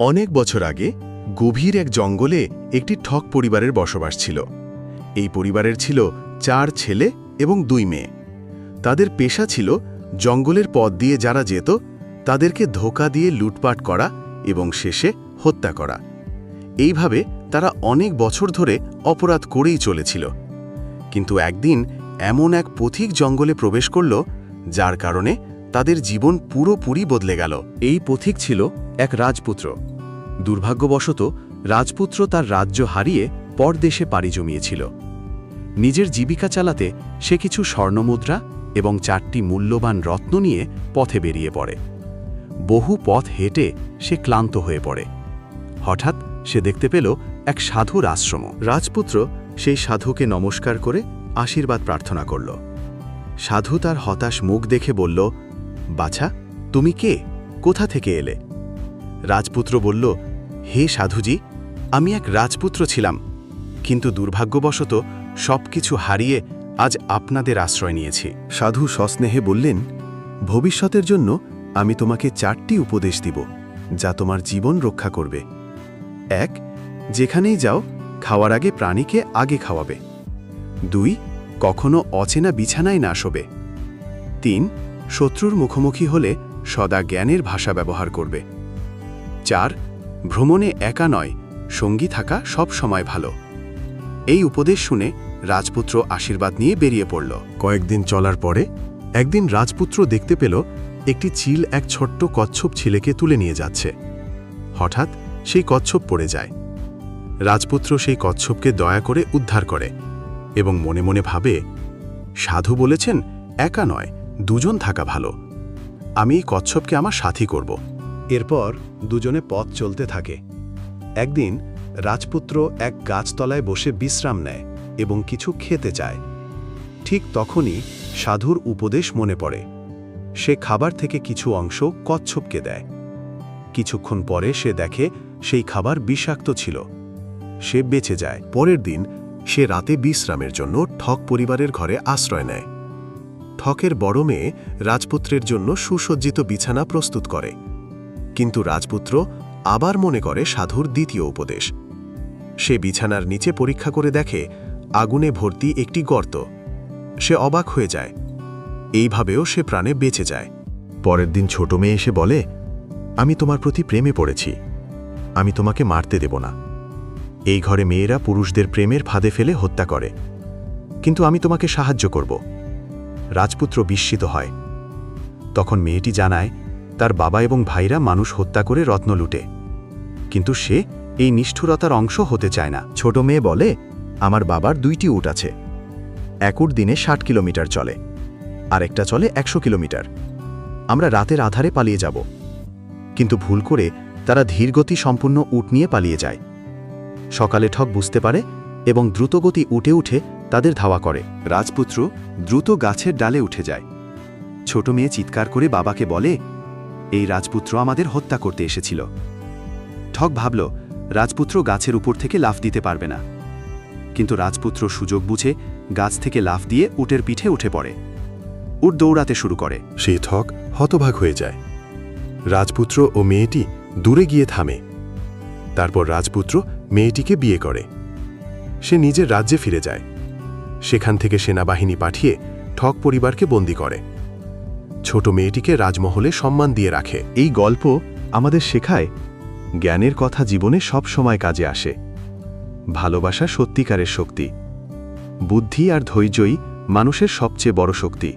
অনেক বছর আগে গভীর এক জঙ্গলে একটি ঠক পরিবারের বসবাস ছিল। এই পরিবারের ছিল চার ছেলে এবং দুই মেয়ে। তাদের পেশা ছিল জঙ্গলের পথ দিয়ে যারা যেত, তাদেরকে ধোকা দিয়ে লুটপাট করা এবং শেষে হত্যা করা। এইভাবে তারা অনেক বছর ধরে অপরাধ করেই চলেছিল। কিন্তু একদিন এমন এক পথিক জঙ্গলে প্রবেশ করল, যার কারণে তাদের জীবন পুরোপুরি বদলে গেল। এই পথিক ছিল এক রাজপুত্র। দুর্ভাগ্যবশত, রাজপুত্র তার রাজ্য হারিয়ে পরদেশে পাড়ি জমিয়েছিল। নিজের জীবিকা চালাতে সে কিছু স্বর্ণমুদ্রা এবং চারটি মূল্যবান রত্ন নিয়ে পথে বেরিয়ে পড়ে। বহু পথ হেঁটে সে ক্লান্ত হয়ে পড়ে। হঠাৎ সে দেখতে পেল এক সাধুর আশ্রম। রাজপুত্র সেই সাধুকে নমস্কার করে আশীর্বাদ প্রার্থনা করল। সাধু তার হতাশ মুখ দেখে বলল বাছা, তুমি কে? কোথা থেকে এলে? রাজপুত্র বলল, হে সাধুজি, আমি এক রাজপুত্র ছিলাম, কিন্তু দুর্ভাগ্যবশত সবকিছু হারিয়ে আজ আপনাদের আশ্রয় নিয়েছি। সাধু সস্নেহে বললেন, ভবিষ্যতের জন্য আমি তোমাকে চারটি উপদেশ দিব, যা তোমার জীবন রক্ষা করবে। এক, যেখানেই যাও, খাওয়ার আগে প্রাণীকে আগে খাওয়াবে। দুই, কখনো অচেনা বিছানায় না শোবে। তিন শত্রুর মুখোমুখি হলে সদা জ্ঞানের ভাষা ব্যবহার করবে। চার, ভ্রমণে একা নয়, সঙ্গী থাকা সব সময় ভালো। এই উপদেশ শুনে রাজপুত্র আশীর্বাদ নিয়ে বেরিয়ে পড়ল। কয়েকদিন চলার পরে একদিন রাজপুত্র দেখতে পেল একটি চিল এক ছোট্ট কচ্ছপ ছেলেকে তুলে নিয়ে যাচ্ছে। হঠাৎ সেই কচ্ছপ পড়ে যায়। রাজপুত্র সেই কচ্ছপকে দয়া করে উদ্ধার করে এবং মনে মনে ভাবে, সাধু বলেছেন, একা নয় দুজন থাকা ভালো। আমি এই কচ্ছপকে আমার সাথী করব। এরপর দুজনে পথ চলতে থাকে। একদিন রাজপুত্র এক গাছতলায় বসে বিশ্রাম নেয় এবং কিছু খেতে চায়। ঠিক তখনই সাধুর উপদেশ মনে পড়ে। সে খাবার থেকে কিছু অংশ কচ্ছপকে দেয়। কিছুক্ষণ পরে সে দেখে সেই খাবার বিষাক্ত ছিল। সে বেঁচে যায়। পরের দিন সে রাতে বিশ্রামের জন্য ঠক পরিবারের ঘরে আশ্রয় নেয়। ঠকের বড় মেয়ে রাজপুত্রের জন্য সুসজ্জিত বিছানা প্রস্তুত করে। কিন্তু রাজপুত্র আবার মনে করে সাধুর দ্বিতীয় উপদেশ। সে বিছানার নিচে পরীক্ষা করে দেখে আগুনে ভর্তি একটি গর্ত। সে অবাক হয়ে যায়। এইভাবেও সে প্রাণে বেঁচে যায়। পরের দিন ছোট মেয়ে এসে বলে, আমি তোমার প্রতি প্রেমে পড়েছি। আমি তোমাকে মারতে দেব না। এই ঘরে মেয়েরা পুরুষদের প্রেমের ফাঁদে ফেলে হত্যা করে। কিন্তু আমি তোমাকে সাহায্য করব। রাজপুত্র বিস্মিত হয়। তখন মেয়েটি জানায়, তার বাবা এবং ভাইরা মানুষ হত্যা করে রত্ন লুটে। কিন্তু সে এই নিষ্ঠুরতার অংশ হতে চায় না। ছোট মেয়ে বলে, আমার বাবার দুইটি উট আছে। এক উট দিনে ষাট কিলোমিটার চলে, আরেকটা চলে একশো কিলোমিটার। আমরা রাতের আধারে পালিয়ে যাব। কিন্তু ভুল করে তারা ধীরগতি সম্পূর্ণ উট নিয়ে পালিয়ে যায়। সকালে ঠক বুঝতে পারে এবং দ্রুতগতি উঠে উঠে তাদের ধাওয়া করে। রাজপুত্র দ্রুত গাছের ডালে উঠে যায়। ছোট মেয়ে চিৎকার করে বাবাকে বলে, এই রাজপুত্র আমাদের হত্যা করতে এসেছিল। ঠক ভাবল, রাজপুত্র গাছের উপর থেকে লাফ দিতে পারবে না। কিন্তু রাজপুত্র সুযোগ বুঝে গাছ থেকে লাফ দিয়ে উটের পিঠে উঠে পড়ে। উট দৌড়াতে শুরু করে। সেই ঠক হতভাগ হয়ে যায়। রাজপুত্র ও মেয়েটি দূরে গিয়ে থামে। তারপর রাজপুত্র মেয়েটিকে বিয়ে করে। সে নিজের রাজ্যে ফিরে যায়। সেখান থেকে সেনাবাহিনী পাঠিয়ে ঠক পরিবারকে বন্দি করে। ছোট মেয়েটিকে রাজমহলে সম্মান দিয়ে রাখে। এই গল্প আমাদের শেখায় জ্ঞানের কথা জীবনে সব সময় কাজে আসে। ভালোবাসা সত্যিকারের শক্তি। বুদ্ধি আর ধৈর্যই মানুষের সবচেয়ে বড় শক্তি।